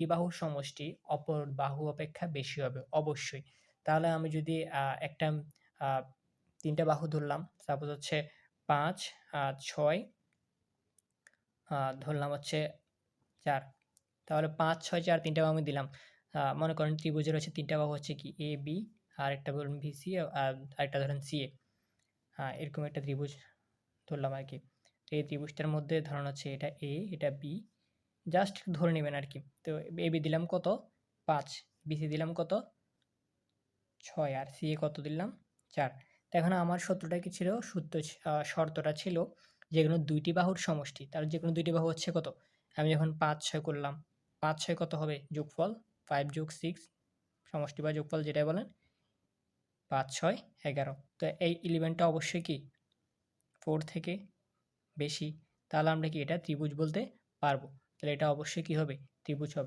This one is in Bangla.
এই বাহুর সমষ্টি অপর বাহু অপেক্ষা বেশি হবে, অবশ্যই। তাহলে আমি যদি একটা তিনটা বাহু ধরলাম, সাপোজ হচ্ছে পাঁচ ছয় ধরলাম হচ্ছে চার। তাহলে পাঁচ, ছয়, চার তিনটা বাহু আমি দিলাম। মনে করেন ত্রিভুজের হচ্ছে তিনটা বাহু হচ্ছে কি? এ বি আর একটা বলুন বি সি আর আরেকটা ধরেন সি এ হ্যাঁ এরকম একটা ত্রিভুজ ধরলাম আর কি। তো এই ত্রিভুজটার মধ্যে ধরুন হচ্ছে এটা এ এটা বি জাস্ট ধরে নেবেন আর কি তো এ বি দিলাম কত? পাঁচ। বিসি দিলাম কত? ছয়। আর সি এ কত দিলাম? চার। তো এখন আমার সূত্রটা কি ছিল? সূত্র শর্তটা ছিল যেগুলো দুইটি বাহুর সমষ্টি। তার যে কোনো দুইটি বাহু হচ্ছে কত? আমি যখন পাঁচ, ছয় করলাম, পাঁচ, ছয় কত হবে? যোগফল ফাইভ যোগ সিক্স সমষ্টি বা যোগফল যেটাই বলেন, পাঁচ, ছয়, এগারো। তো এই ইলেভেনটা অবশ্যই কি? ফোর থেকে বেশি। তাহলে আমরা কি এটা ত্রিভুজ বলতে পারব? তাহলে এটা অবশ্যই কী হবে? ত্রিভুজ হবে।